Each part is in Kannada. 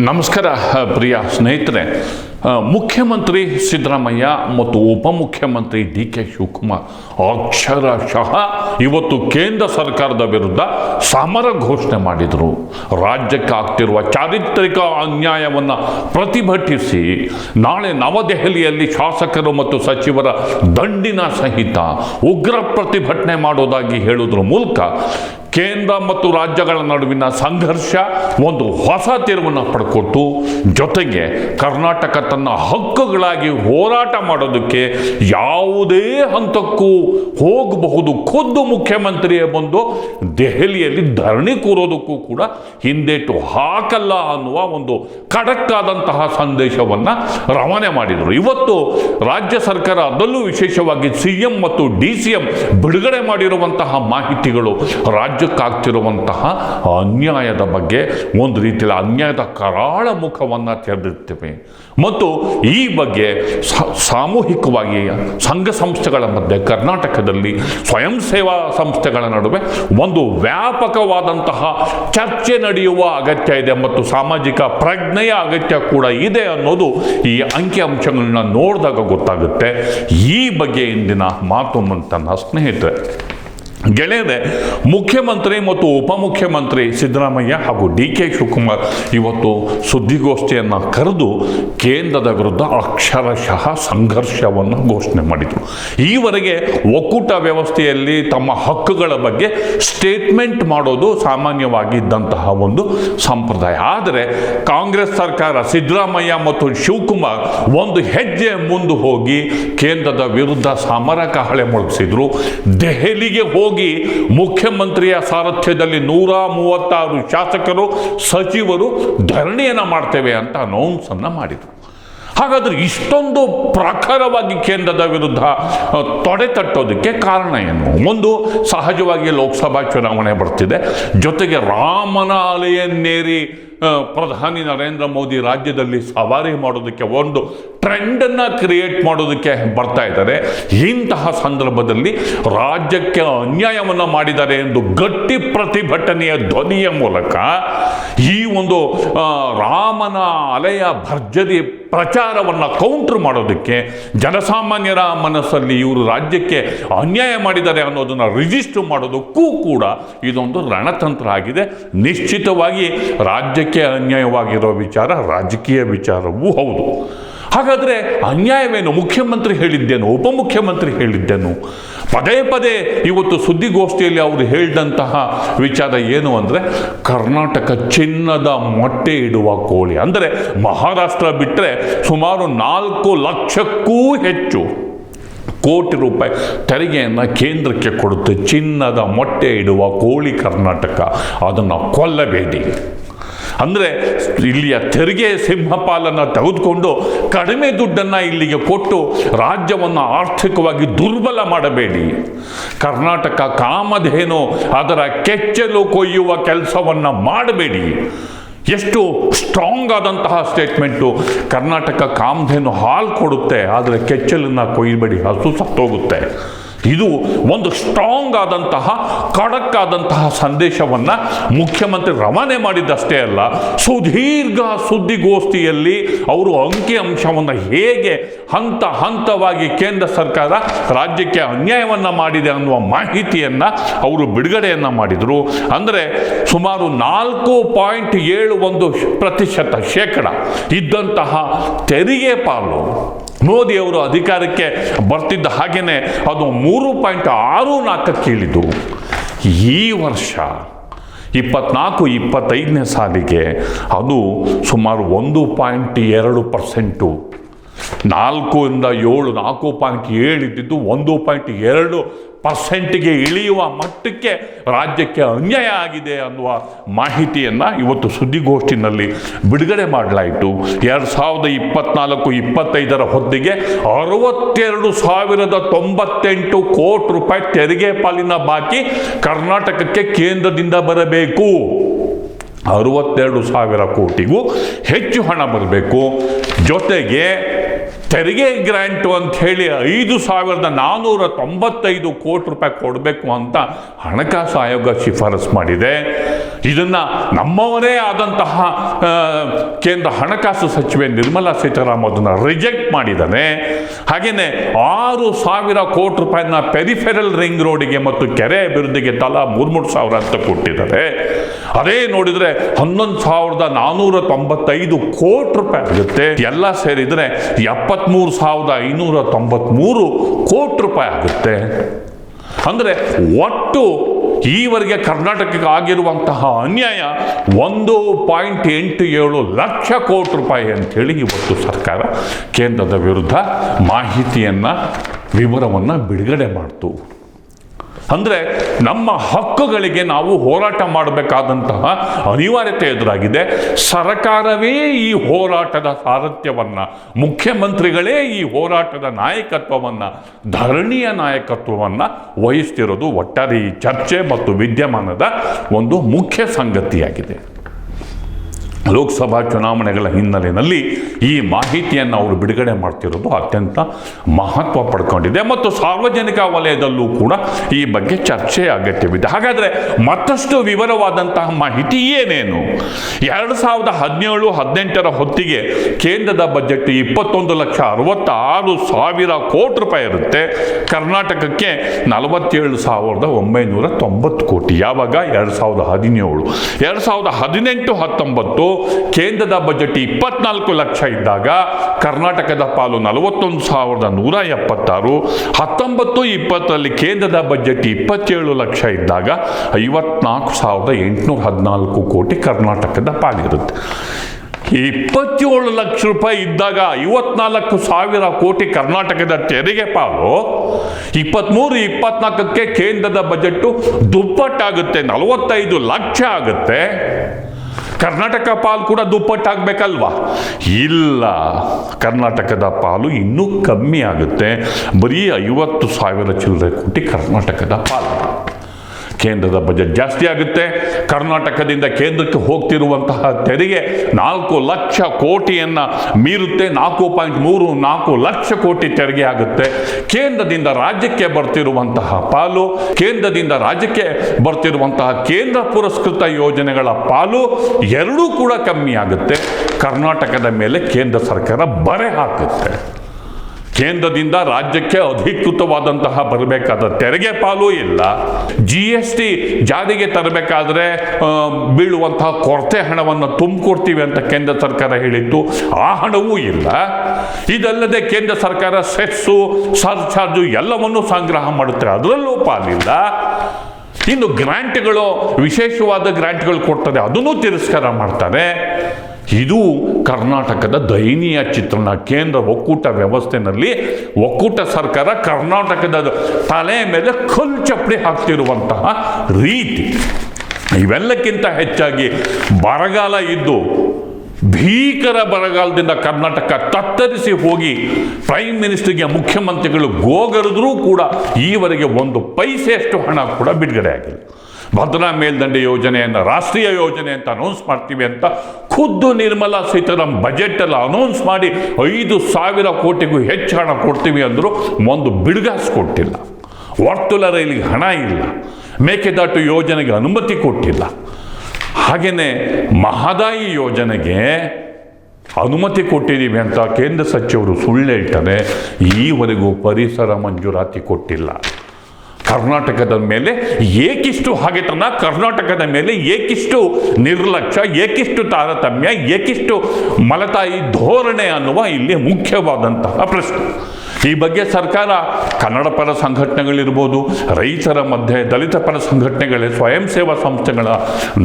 ನಮಸ್ಕಾರ ಪ್ರಿಯ ಸ್ನೇಹಿತರೆ. ಮುಖ್ಯಮಂತ್ರಿ ಸಿದ್ದರಾಮಯ್ಯ ಮತ್ತು ಉಪಮುಖ್ಯಮಂತ್ರಿ ಡಿ ಕೆ ಶಿವಕುಮಾರ್ ಅಕ್ಷರಶಃ ಇವತ್ತು ಕೇಂದ್ರ ಸರ್ಕಾರದ ವಿರುದ್ಧ ಸಮರ ಘೋಷಣೆ ಮಾಡಿದರು. ರಾಜ್ಯಕ್ಕೆ ಆಗ್ತಿರುವ ಚಾರಿತ್ರಿಕ ಅನ್ಯಾಯವನ್ನು ಪ್ರತಿಭಟಿಸಿ ನಾಳೆ ನವದೆಹಲಿಯಲ್ಲಿ ಶಾಸಕರು ಮತ್ತು ಸಚಿವರ ದಂಡಿನ ಸಹಿತ ಉಗ್ರ ಪ್ರತಿಭಟನೆ ಮಾಡೋದಾಗಿ ಹೇಳುವುದರ ಮೂಲಕ ಕೇಂದ್ರ ಮತ್ತು ರಾಜ್ಯಗಳ ನಡುವಿನ ಸಂಘರ್ಷ, ಒಂದು ಹೊಸ ತಿರುವನ್ನು ಪಡ್ಕೊಟ್ಟು, ಜೊತೆಗೆ ಕರ್ನಾಟಕ ತನ್ನ ಹಕ್ಕುಗಳಾಗಿ ಹೋರಾಟ ಮಾಡೋದಕ್ಕೆ ಯಾವುದೇ ಹಂತಕ್ಕೂ ಹೋಗಬಹುದು. ಖುದ್ದು ಮುಖ್ಯಮಂತ್ರಿಯೇ ಬಂದು ದೆಹಲಿಯಲ್ಲಿ ಧರಣಿ ಕೂರೋದಕ್ಕೂ ಕೂಡ ಹಿಂದೇಟು ಹಾಕಲ್ಲ ಅನ್ನುವ ಒಂದು ಖಡಕ್ ಆದಂತಹ ಸಂದೇಶವನ್ನು ರವಾನೆ ಮಾಡಿದರು. ಇವತ್ತು ರಾಜ್ಯ ಸರ್ಕಾರ ಅದರಲ್ಲೂ ವಿಶೇಷವಾಗಿ ಸಿ ಎಂ ಮತ್ತು ಡಿ ಸಿ ಎಂ ಬಿಡುಗಡೆ ಮಾಡಿರುವಂತಹ ಮಾಹಿತಿಗಳು ರಾಜ್ಯಕ್ಕಾಗ್ತಿರುವಂತಹ ಅನ್ಯಾಯದ ಬಗ್ಗೆ ಒಂದು ರೀತಿಯಲ್ಲಿ ಅನ್ಯಾಯದ ಕರಾಳ ಮುಖವನ್ನು ತೆರೆದಿರ್ತೇವೆ ಮತ್ತು ಈ ಬಗ್ಗೆ ಸಾಮೂಹಿಕವಾಗಿ ಸಂಘ ಸಂಸ್ಥೆಗಳ ಮಧ್ಯೆ, ಕರ್ನಾಟಕದಲ್ಲಿ ಸ್ವಯಂ ಸೇವಾ ಸಂಸ್ಥೆಗಳ ನಡುವೆ ಒಂದು ವ್ಯಾಪಕವಾದಂತಹ ಚರ್ಚೆ ನಡೆಯುವ ಅಗತ್ಯ ಇದೆ ಮತ್ತು ಸಾಮಾಜಿಕ ಪ್ರಜ್ಞೆಯ ಅಗತ್ಯ ಕೂಡ ಇದೆ ಅನ್ನೋದು ಈ ಅಂಕಿ ಅಂಶಗಳನ್ನ ನೋಡಿದಾಗ ಗೊತ್ತಾಗುತ್ತೆ. ಈ ಬಗ್ಗೆ ಇಂದಿನ ಮಾತು ನನ್ನ ಸ್ನೇಹಿತರೆ. ಗೆಳೆಯರೆ, ಮುಖ್ಯಮಂತ್ರಿ ಮತ್ತು ಉಪಮುಖ್ಯಮಂತ್ರಿ ಸಿದ್ದರಾಮಯ್ಯ ಹಾಗೂ ಡಿ ಕೆ ಶಿವಕುಮಾರ್ ಇವತ್ತು ಸುದ್ದಿಗೋಷ್ಠಿಯನ್ನು ಕರೆದು ಕೇಂದ್ರದ ವಿರುದ್ಧ ಅಕ್ಷರಶಃ ಸಂಘರ್ಷವನ್ನು ಘೋಷಣೆ ಮಾಡಿದರು. ಈವರೆಗೆ ಒಕ್ಕೂಟ ವ್ಯವಸ್ಥೆಯಲ್ಲಿ ತಮ್ಮ ಹಕ್ಕುಗಳ ಬಗ್ಗೆ ಸ್ಟೇಟ್ಮೆಂಟ್ ಮಾಡೋದು ಸಾಮಾನ್ಯವಾಗಿದ್ದಂತಹ ಒಂದು ಸಂಪ್ರದಾಯ. ಆದರೆ ಕಾಂಗ್ರೆಸ್ ಸರ್ಕಾರ, ಸಿದ್ದರಾಮಯ್ಯ ಮತ್ತು ಶಿವಕುಮಾರ್ ಒಂದು ಹೆಜ್ಜೆ ಮುಂದೆ ಹೋಗಿ ಕೇಂದ್ರದ ವಿರುದ್ಧ ಸಮರ ಕಹಳೆ ಮೊಳಗಿಸಿದ್ರು. ದೆಹಲಿಗೆ ಹೋಗಿ ಮುಖ್ಯಮಂತ್ರಿಯ ಸಾರಥ್ಯದಲ್ಲಿ ನೂರ ಮೂವತ್ತಾರು ಶಾಸಕರು, ಸಚಿವರು ಧರಣಿಯನ್ನು ಮಾಡ್ತೇವೆ ಅಂತ ಅನೌನ್ಸ್ ಅನ್ನ ಮಾಡಿದರು. ಹಾಗಾದ್ರೆ ಇಷ್ಟೊಂದು ಪ್ರಖರವಾಗಿ ಕೇಂದ್ರದ ವಿರುದ್ಧ ತೊಡೆ ತಟ್ಟೋದಕ್ಕೆ ಕಾರಣ ಏನು? ಒಂದು, ಸಹಜವಾಗಿ ಲೋಕಸಭಾ ಚುನಾವಣೆ ಬರ್ತಿದೆ. ಜೊತೆಗೆ ರಾಮನ ಅಲೆಯನ್ನೇರಿ ಪ್ರಧಾನಿ ನರೇಂದ್ರ ಮೋದಿ ರಾಜ್ಯದಲ್ಲಿ ಸವಾರಿ ಮಾಡೋದಕ್ಕೆ ಒಂದು ಟ್ರೆಂಡನ್ನು ಕ್ರಿಯೇಟ್ ಮಾಡೋದಕ್ಕೆ ಬರ್ತಾ ಇದ್ದಾರೆ. ಇಂತಹ ಸಂದರ್ಭದಲ್ಲಿ ರಾಜ್ಯಕ್ಕೆ ಅನ್ಯಾಯವನ್ನು ಮಾಡಿದ್ದಾರೆ ಎಂದು ಗಟ್ಟಿ ಪ್ರತಿಭಟನೆಯ ಧ್ವನಿಯ ಮೂಲಕ ಈ ಒಂದು ರಾಮನ ಅಲೆಯ ಭರ್ಜರಿ ಪ್ರಚಾರವನ್ನು ಕೌಂಟರ್ ಮಾಡೋದಕ್ಕೆ ಜನಸಾಮಾನ್ಯರ ಮನಸ್ಸಲ್ಲಿ ಇವರು ರಾಜ್ಯಕ್ಕೆ ಅನ್ಯಾಯ ಮಾಡಿದ್ದಾರೆ ಅನ್ನೋದನ್ನು ರಿಜಿಸ್ಟರ್ ಮಾಡೋದಕ್ಕೂ ಕೂಡ ಇದೊಂದು ರಣತಂತ್ರ ಆಗಿದೆ. ನಿಶ್ಚಿತವಾಗಿ ರಾಜ್ಯಕ್ಕೆ ಅನ್ಯಾಯವಾಗಿರೋ ವಿಚಾರ ರಾಜಕೀಯ ವಿಚಾರವೂ ಹೌದು. ಹಾಗಾದರೆ ಅನ್ಯಾಯವೇನು? ಮುಖ್ಯಮಂತ್ರಿ ಹೇಳಿದ್ದೇನು, ಉಪಮುಖ್ಯಮಂತ್ರಿ ಹೇಳಿದ್ದೇನು? ಪದೇ ಪದೇ ಇವತ್ತು ಸುದ್ದಿಗೋಷ್ಠಿಯಲ್ಲಿ ಅವರು ಹೇಳಿದಂತಹ ವಿಚಾರ ಏನು ಅಂದರೆ, ಕರ್ನಾಟಕ ಚಿನ್ನದ ಮೊಟ್ಟೆ ಇಡುವ ಕೋಳಿ. ಅಂದರೆ ಮಹಾರಾಷ್ಟ್ರ ಬಿಟ್ಟರೆ ಸುಮಾರು ನಾಲ್ಕು ಲಕ್ಷಕ್ಕೂ ಹೆಚ್ಚು ಕೋಟಿ ರೂಪಾಯಿ ತೆರಿಗೆಯನ್ನು ಕೇಂದ್ರಕ್ಕೆ ಕೊಡುತ್ತೆ ಚಿನ್ನದ ಮೊಟ್ಟೆ ಇಡುವ ಕೋಳಿ ಕರ್ನಾಟಕ. ಅದನ್ನು ಕೊಲ್ಲಬೇಡಿ. ಅಂದರೆ ಇಲ್ಲಿಯ ತೆರಿಗೆ ಸಿಂಹಪಾಲನ್ನು ತೆಗೆದುಕೊಂಡು ಕಡಿಮೆ ದುಡ್ಡನ್ನು ಇಲ್ಲಿಗೆ ಕೊಟ್ಟು ರಾಜ್ಯವನ್ನು ಆರ್ಥಿಕವಾಗಿ ದುರ್ಬಲ ಮಾಡಬೇಡಿ. ಕರ್ನಾಟಕ ಕಾಮಧೇನು ಅದರ ಕೆಚ್ಚಲು ಕೊಯ್ಯುವ ಕೆಲಸವನ್ನು ಮಾಡಬೇಡಿ. ಎಷ್ಟು ಸ್ಟ್ರಾಂಗ್ ಆದಂತಹ ಸ್ಟೇಟ್ಮೆಂಟು ಕರ್ನಾಟಕ ಕಾಮಧೇನು ಹಾಲು ಕೊಡುತ್ತೆ, ಆದರೆ ಕೆಚ್ಚಲನ್ನು ಕೊಯ್ಯಬೇಡಿ ಹಸು ಸತ್ತೋಗುತ್ತೆ. ಇದು ಒಂದು ಸ್ಟ್ರಾಂಗ್ ಆದಂತಹ ಖಡಕ್ ಆದಂತಹ ಸಂದೇಶವನ್ನು ಮುಖ್ಯಮಂತ್ರಿ ರವಾನೆ ಮಾಡಿದ್ದಷ್ಟೇ ಅಲ್ಲ, ಸುದೀರ್ಘ ಸುದ್ದಿಗೋಷ್ಠಿಯಲ್ಲಿ ಅವರು ಅಂಕಿ ಅಂಶವನ್ನು ಹೇಗೆ ಹಂತ ಹಂತವಾಗಿ ಕೇಂದ್ರ ಸರ್ಕಾರ ರಾಜ್ಯಕ್ಕೆ ಅನ್ಯಾಯವನ್ನು ಮಾಡಿದೆ ಅನ್ನುವ ಮಾಹಿತಿಯನ್ನು ಅವರು ಬಿಡುಗಡೆಯನ್ನು ಮಾಡಿದರು. ಅಂದರೆ ಸುಮಾರು ನಾಲ್ಕು ಪಾಯಿಂಟ್ ಏಳು ಒಂದು ಪ್ರತಿಶತ ಶೇಕಡ ಇದ್ದಂತಹ ತೆರಿಗೆ ಪಾಲು. ಮೋದಿ ಅವರು ಅಧಿಕಾರಕ್ಕೆ ಬರ್ತಿದ್ದ ಹಾಗೇನೆ ಅದು ಮೂರು ಪಾಯಿಂಟ್ ಆರು ನಾಲ್ಕಕ್ಕೆ ಇಳಿದು ಈ ವರ್ಷ ಇಪ್ಪತ್ನಾಲ್ಕು, ಇಪ್ಪತ್ತೈದನೇ ಸಾಲಿಗೆ ಅದು ಸುಮಾರು ಒಂದು ಪಾಯಿಂಟ್ ಎರಡು ಪರ್ಸೆಂಟು ನಾಲ್ಕರಿಂದ ಏಳು, ನಾಲ್ಕು ಪಾಯಿಂಟ್ ಏಳು ಇದ್ದಿದ್ದು ಒಂದು ಪಾಯಿಂಟ್ ಎರಡು ಪರ್ಸೆಂಟ್ಗೆ ಇಳಿಯುವ ಮಟ್ಟಕ್ಕೆ ರಾಜ್ಯಕ್ಕೆ ಅನ್ಯಾಯ ಆಗಿದೆ ಅನ್ನುವ ಮಾಹಿತಿಯನ್ನು ಇವತ್ತು ಸುದ್ದಿಗೋಷ್ಠಿನಲ್ಲಿ ಬಿಡುಗಡೆ ಮಾಡಲಾಯಿತು. ಎರಡು ಸಾವಿರದ ಇಪ್ಪತ್ನಾಲ್ಕು, ಇಪ್ಪತ್ತೈದರ ಹೊತ್ತಿಗೆ ಅರವತ್ತೆರಡು ಸಾವಿರದ ತೊಂಬತ್ತೆಂಟು ಕೋಟಿ ರೂಪಾಯಿ ತೆರಿಗೆ ಪಾಲಿನ ಬಾಕಿ ಕರ್ನಾಟಕಕ್ಕೆ ಕೇಂದ್ರದಿಂದ ಬರಬೇಕು. ಅರವತ್ತೆರಡು ಸಾವಿರ ಕೋಟಿಗೂ ಹೆಚ್ಚು ಹಣ ಬರಬೇಕು. ಜೊತೆಗೆ ತೆರಿಗೆ ಗ್ರ್ಯಾಂಟು ಅಂತ ಹೇಳಿ ಐದು ಸಾವಿರದ ನಾನ್ನೂರ ತೊಂಬತ್ತೈದು ಕೋಟಿ ರೂಪಾಯಿ ಕೊಡಬೇಕು ಅಂತ ಹಣಕಾಸು ಆಯೋಗ ಶಿಫಾರಸು ಮಾಡಿದೆ. ಇದನ್ನು ನಮ್ಮವರೇ ಆದಂತಹ ಕೇಂದ್ರ ಹಣಕಾಸು ಸಚಿವೆ ನಿರ್ಮಲಾ ಸೀತಾರಾಮ್ ಅದನ್ನು ರಿಜೆಕ್ಟ್ ಮಾಡಿದ್ದಾನೆ. ಹಾಗೆಯೇ ಆರು ಸಾವಿರ ಕೋಟಿ ರೂಪಾಯಿನ ಪೆರಿಫೆರಲ್ ರಿಂಗ್ ರೋಡಿಗೆ ಮತ್ತು ಕೆರೆ ಅಭಿವೃದ್ಧಿಗೆ ತಲಾ ಮೂರ್ಮೂರು ಸಾವಿರ ಅಂತ ಕೊಟ್ಟಿದ್ದಾರೆ. ಅದೇ ನೋಡಿದರೆ ಹನ್ನೊಂದು ಸಾವಿರದ ನಾನ್ನೂರ ತೊಂಬತ್ತೈದು ಕೋಟಿ ರೂಪಾಯಿ ಆಗುತ್ತೆ. ಎಲ್ಲ ಸೇರಿದ್ರೆ ಎಪ್ಪತ್ಮೂರು ಸಾವಿರದ ಐನೂರ ತೊಂಬತ್ಮೂರು ಕೋಟಿ ರೂಪಾಯಿ ಆಗುತ್ತೆ. ಅಂದರೆ ಒಟ್ಟು ಈವರೆಗೆ ಕರ್ನಾಟಕಕ್ಕೆ ಆಗಿರುವಂತಹ ಅನ್ಯಾಯ ಒಂದು ಪಾಯಿಂಟ್ ಎಂಟು ಏಳು ಲಕ್ಷ ಕೋಟಿ ರೂಪಾಯಿ ಅಂಥೇಳಿ ಇವತ್ತು ಸರ್ಕಾರ ಕೇಂದ್ರದ ವಿರುದ್ಧ ಮಾಹಿತಿಯನ್ನು, ವಿವರವನ್ನು ಬಿಡುಗಡೆ ಮಾಡ್ತು. ಅಂದರೆ ನಮ್ಮ ಹಕ್ಕುಗಳಿಗೆ ನಾವು ಹೋರಾಟ ಮಾಡಬೇಕಾದಂತಹ ಅನಿವಾರ್ಯತೆ ಎದುರಾಗಿದೆ. ಸರ್ಕಾರವೇ ಈ ಹೋರಾಟದ ಸಾರಥ್ಯವನ್ನು, ಮುಖ್ಯಮಂತ್ರಿಗಳೇ ಈ ಹೋರಾಟದ ನಾಯಕತ್ವವನ್ನು, ಧರಣಿಯ ನಾಯಕತ್ವವನ್ನು ವಹಿಸ್ತಿರೋದು ಒಟ್ಟಾರೆ ಈ ಚರ್ಚೆ ಮತ್ತು ವಿದ್ಯಮಾನದ ಒಂದು ಮುಖ್ಯ ಸಂಗತಿಯಾಗಿದೆ. ಲೋಕಸಭಾ ಚುನಾವಣೆಗಳ ಹಿನ್ನೆಲೆಯಲ್ಲಿ ಈ ಮಾಹಿತಿಯನ್ನು ಅವರು ಬಿಡುಗಡೆ ಮಾಡ್ತಿರೋದು ಅತ್ಯಂತ ಮಹತ್ವ ಪಡ್ಕೊಂಡಿದೆ. ಮತ್ತು ಸಾರ್ವಜನಿಕ ವಲಯದಲ್ಲೂ ಕೂಡ ಈ ಬಗ್ಗೆ ಚರ್ಚೆ ಅಗತ್ಯವಿದೆ. ಹಾಗಾದರೆ ಮತ್ತಷ್ಟು ವಿವರವಾದಂತಹ ಮಾಹಿತಿ ಏನೇನು? ಎರಡು ಸಾವಿರದ ಹದಿನೇಳು, ಹದಿನೆಂಟರ ಹೊತ್ತಿಗೆ ಕೇಂದ್ರದ ಬಜೆಟ್ ಇಪ್ಪತ್ತೊಂದು ಲಕ್ಷ ಅರವತ್ತಾರು ಸಾವಿರ ಕೋಟಿ ರೂಪಾಯಿ ಇರುತ್ತೆ. ಕರ್ನಾಟಕಕ್ಕೆ ನಲವತ್ತೇಳು ಸಾವಿರದ ಒಂಬೈನೂರ ತೊಂಬತ್ತು ಕೋಟಿ. ಯಾವಾಗ? ಎರಡು ಸಾವಿರದ ಹದಿನೇಳು. ಎರಡು ಸಾವಿರದ ಹದಿನೆಂಟು, ಹತ್ತೊಂಬತ್ತು ಕೇಂದ್ರದ ಬಜೆಟ್ ಇಪ್ಪತ್ನಾಲ್ಕು ಲಕ್ಷ ಇದ್ದಾಗ ಕರ್ನಾಟಕದ ಪಾಲು ನಲವತ್ತೊಂದು ಸಾವಿರದ ನೂರ ಎಪ್ಪತ್ತಾರು, ಹತ್ತೊಂಬತ್ತು ಇಪ್ಪತ್ತರಲ್ಲಿ ಕೇಂದ್ರದ ಬಜೆಟ್ ಇಪ್ಪತ್ತೇಳು ಲಕ್ಷ ಇದ್ದಾಗ ಐವತ್ನಾಲ್ಕು ಸಾವಿರದ ಎಂಟುನೂರ ಹದಿನಾಲ್ಕು ಕೋಟಿ ಕರ್ನಾಟಕದ ಪಾಲಿರುತ್ತೆ. ಇಪ್ಪತ್ತೇಳು ಲಕ್ಷ ರೂಪಾಯಿ ಇದ್ದಾಗ ಐವತ್ನಾಲ್ಕು ಸಾವಿರ ಕೋಟಿ ಕರ್ನಾಟಕದ ತೆರಿಗೆ ಪಾಲು ಇಪ್ಪತ್ತ್ಮೂರು ಇಪ್ಪತ್ನಾಲ್ಕಕ್ಕೆ ಕೇಂದ್ರದ ಬಜೆಟ್ಟು ದುಪ್ಪಟ್ಟಾಗುತ್ತೆ, ನಲವತ್ತೈದು ಲಕ್ಷ ಆಗುತ್ತೆ. ಕರ್ನಾಟಕ ಪಾಲು ಕೂಡ ದುಪ್ಪಟ್ಟಾಗಬೇಕಲ್ವಾ? ಇಲ್ಲ. ಕರ್ನಾಟಕದ ಪಾಲು ಇನ್ನೂ ಕಮ್ಮಿ ಆಗುತ್ತೆ. ಬರೀ ಐವತ್ತು ಸಾವಿರ ಚಿಲ್ಲರೆ ಕೋಟಿ ಕರ್ನಾಟಕದ ಪಾಲು. ಕೇಂದ್ರದ ಬಜೆಟ್ ಜಾಸ್ತಿ ಆಗುತ್ತೆ. ಕರ್ನಾಟಕದಿಂದ ಕೇಂದ್ರಕ್ಕೆ ಹೋಗ್ತಿರುವಂತಹ ತೆರಿಗೆ ನಾಲ್ಕು ಲಕ್ಷ ಕೋಟಿಯನ್ನು ಮೀರುತ್ತೆ. ನಾಲ್ಕು ಪಾಯಿಂಟ್ ಮೂರು ನಾಲ್ಕು ಲಕ್ಷ ಕೋಟಿ ತೆರಿಗೆ ಆಗುತ್ತೆ. ಕೇಂದ್ರದಿಂದ ರಾಜ್ಯಕ್ಕೆ ಬರ್ತಿರುವಂತಹ ಪಾಲು, ಕೇಂದ್ರದಿಂದ ರಾಜ್ಯಕ್ಕೆ ಬರ್ತಿರುವಂತಹ ಕೇಂದ್ರ ಪುರಸ್ಕೃತ ಯೋಜನೆಗಳ ಪಾಲು ಎರಡೂ ಕೂಡ ಕಮ್ಮಿ ಆಗುತ್ತೆ. ಕರ್ನಾಟಕದ ಮೇಲೆ ಕೇಂದ್ರ ಸರ್ಕಾರ ಬರೆ ಹಾಕುತ್ತೆ. ಕೇಂದ್ರದಿಂದ ರಾಜ್ಯಕ್ಕೆ ಅಧಿಕೃತವಾದಂತಹ ಬರಬೇಕಾದ ತೆರಿಗೆ ಪಾಲು ಇಲ್ಲ. ಜಿ ಎಸ್ ಟಿ ಜಾರಿಗೆ ತರಬೇಕಾದ್ರೆ ಬೀಳುವಂತಹ ಕೊರತೆ ಹಣವನ್ನು ತುಂಬಿಕೊಡ್ತೀವಿ ಅಂತ ಕೇಂದ್ರ ಸರ್ಕಾರ ಹೇಳಿತ್ತು. ಆ ಹಣವೂ ಇಲ್ಲ. ಇದಲ್ಲದೆ ಕೇಂದ್ರ ಸರ್ಕಾರ ಸೆಸ್ಸು ಸರ್ಚಾರ್ಜು ಎಲ್ಲವನ್ನೂ ಸಂಗ್ರಹ ಮಾಡುತ್ತೆ. ಅದರಲ್ಲೂ ಪಾಲಿಲ್ಲ. ಇನ್ನು ಗ್ರಾಂಟ್ಗಳು, ವಿಶೇಷವಾದ ಗ್ರಾಂಟ್ಗಳು ಕೊಡ್ತಾರೆ. ಅದನ್ನು ತಿರಸ್ಕಾರ ಮಾಡ್ತಾರೆ. ಇದು ಕರ್ನಾಟಕದ ದಯನೀಯ ಚಿತ್ರಣ. ಕೇಂದ್ರ ಒಕ್ಕೂಟ ವ್ಯವಸ್ಥೆನಲ್ಲಿ ಒಕ್ಕೂಟ ಸರ್ಕಾರ ಕರ್ನಾಟಕದ ತಲೆ ಮೇಲೆ ಕಲ್ಲು ಚಪ್ಪಡಿ ಹಾಕ್ತಿರುವಂತಹ ರೀತಿ. ಇವೆಲ್ಲಕ್ಕಿಂತ ಹೆಚ್ಚಾಗಿ ಬರಗಾಲ ಇದ್ದು ಭೀಕರ ಬರಗಾಲದಿಂದ ಕರ್ನಾಟಕ ತತ್ತರಿಸಿ ಹೋಗಿ ಪ್ರೈಮ್ ಮಿನಿಸ್ಟರ್ಗೆ ಮುಖ್ಯಮಂತ್ರಿಗಳು ಗೋಗರಿದ್ರೂ ಕೂಡ ಈವರೆಗೆ ಒಂದು ಪೈಸೆಯಷ್ಟು ಹಣ ಕೂಡ ಬಿಡುಗಡೆ ಆಗಿಲ್ಲ. ಭದ್ರಾ ಮೇಲ್ದಂಡೆ ಯೋಜನೆಯನ್ನು, ರಾಷ್ಟ್ರೀಯ ಯೋಜನೆ ಅಂತ ಅನೌನ್ಸ್ ಮಾಡ್ತೀವಿ ಅಂತ ಖುದ್ದು ನಿರ್ಮಲಾ ಸೀತಾರಾಮ್ ಬಜೆಟಲ್ಲಿ ಅನೌನ್ಸ್ ಮಾಡಿ ಐದು ಸಾವಿರ ಕೋಟಿಗೂ ಹೆಚ್ಚು ಹಣ ಕೊಡ್ತೀವಿ ಅಂದರೂ ಒಂದು ಬಿಡುಗಾಸ್ ಕೊಟ್ಟಿಲ್ಲ ವರ್ತುಲ ರೈಲಿಗೆ ಹಣ ಇಲ್ಲ. ಮೇಕೆದಾಟು ಯೋಜನೆಗೆ ಅನುಮತಿ ಕೊಟ್ಟಿಲ್ಲ. ಹಾಗೆಯೇ ಮಹದಾಯಿ ಯೋಜನೆಗೆ ಅನುಮತಿ ಕೊಟ್ಟಿದ್ದೀವಿ ಅಂತ ಕೇಂದ್ರ ಸಚಿವರು ಸುಳ್ಳು ಹೇಳ್ತಾರೆ. ಈವರೆಗೂ ಪರಿಸರ ಮಂಜೂರಾತಿ ಕೊಟ್ಟಿಲ್ಲ. ಕರ್ನಾಟಕದ ಮೇಲೆ ಏಕಿಷ್ಟು ಹಾಗೆತನ, ಕರ್ನಾಟಕದ ಮೇಲೆ ಏಕಿಷ್ಟು ನಿರ್ಲಕ್ಷ್ಯ, ಏಕಿಷ್ಟು ತಾರತಮ್ಯ, ಏಕಿಷ್ಟು ಮಲತಾಯಿ ಧೋರಣೆ ಅನ್ನುವ ಇಲ್ಲಿ ಮುಖ್ಯವಾದಂತಹ ಪ್ರಶ್ನೆ. ಈ ಬಗ್ಗೆ ಸರ್ಕಾರ ಕನ್ನಡ ಪರ ಸಂಘಟನೆಗಳಿರ್ಬೋದು, ರೈತರ ಮಧ್ಯೆ ದಲಿತ ಪರ ಸಂಘಟನೆಗಳ ಸ್ವಯಂ ಸೇವಾ ಸಂಸ್ಥೆಗಳ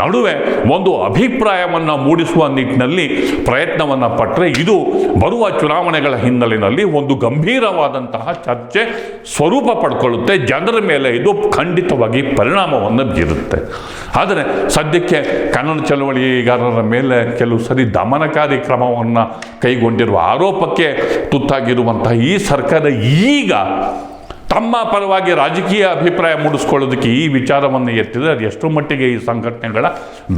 ನಡುವೆ ಒಂದು ಅಭಿಪ್ರಾಯವನ್ನು ಮೂಡಿಸುವ ನಿಟ್ಟಿನಲ್ಲಿ ಪ್ರಯತ್ನವನ್ನು ಪಟ್ಟರೆ ಇದು ಬರುವ ಚುನಾವಣೆಗಳ ಹಿನ್ನೆಲೆಯಲ್ಲಿ ಒಂದು ಗಂಭೀರವಾದಂತಹ ಚರ್ಚೆ ಸ್ವರೂಪ ಪಡ್ಕೊಳ್ಳುತ್ತೆ, ಜನರ ಮೇಲೆ ಇದು ಖಂಡಿತವಾಗಿ ಪರಿಣಾಮವನ್ನು ಬೀರುತ್ತೆ. ಆದರೆ ಸದ್ಯಕ್ಕೆ ಕನ್ನಡ ಚಳವಳಿಗಾರರ ಮೇಲೆ ಕೆಲವು ಸರಿ ದಮನಕಾರಿ ಕ್ರಮವನ್ನು ಕೈಗೊಂಡಿರುವ ಆರೋಪಕ್ಕೆ ತುತ್ತಾಗಿರುವಂತಹ ಈ ಸರ್ಕಾರ ಈಗ ತಮ್ಮ ಪರವಾಗಿ ರಾಜಕೀಯ ಅಭಿಪ್ರಾಯ ಮೂಡಿಸ್ಕೊಳ್ಳೋದಕ್ಕೆ ಈ ವಿಚಾರವನ್ನು ಎತ್ತಿದರೆ ಅದು ಎಷ್ಟು ಮಟ್ಟಿಗೆ ಈ ಸಂಘಟನೆಗಳ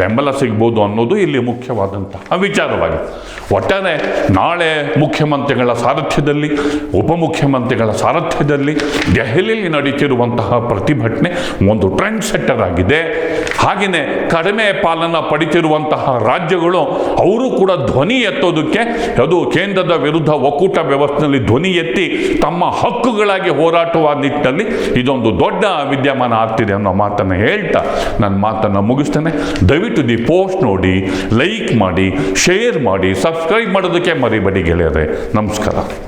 ಬೆಂಬಲ ಸಿಗ್ಬೋದು ಅನ್ನೋದು ಇಲ್ಲಿ ಮುಖ್ಯವಾದಂತಹ ವಿಚಾರವಾಗಿದೆ. ಒಟ್ಟಾರೆ ನಾಳೆ ಮುಖ್ಯಮಂತ್ರಿಗಳ ಸಾರಥ್ಯದಲ್ಲಿ, ಉಪಮುಖ್ಯಮಂತ್ರಿಗಳ ಸಾರಥ್ಯದಲ್ಲಿ ದೆಹಲಿಯಲ್ಲಿ ನಡೀತಿರುವಂತಹ ಪ್ರತಿಭಟನೆ ಒಂದು ಟ್ರೆಂಡ್ ಸೆಟ್ಟರ್ ಆಗಿದೆ. ಹಾಗೆಯೇ ಕಡಿಮೆ ಪಾಲನ ಪಡಿತಿರುವಂತಹ ರಾಜ್ಯಗಳು, ಅವರು ಕೂಡ ಧ್ವನಿ ಎತ್ತೋದಕ್ಕೆ, ಅದು ಕೇಂದ್ರದ ವಿರುದ್ಧ ಒಕ್ಕೂಟ ವ್ಯವಸ್ಥೆಯಲ್ಲಿ ಧ್ವನಿ ಎತ್ತಿ ತಮ್ಮ ಹಕ್ಕುಗಳಾಗಿ ಹೋರಾಟುವ ನಿಟ್ಟಿನಲ್ಲಿ ಇದೊಂದು ದೊಡ್ಡ ವಿದ್ಯಮಾನ ಆಗ್ತಿದೆ ಅನ್ನೋ ಮಾತನ್ನು ಹೇಳ್ತಾ ನನ್ನ ಮಾತನ್ನು ಮುಗಿಸ್ತೇನೆ. ದಯವಿಟ್ಟು ದಿ ಪೋಸ್ಟ್ ನೋಡಿ ಲೈಕ್ ಮಾಡಿ ಶೇರ್ ಮಾಡಿ ಸಬ್ಸ್ಕ್ರೈಬ್ ಮಾಡೋದಕ್ಕೆ ಮರಿಬೇಡಿ ಗೆಳೆಯರೆ. ನಮಸ್ಕಾರ.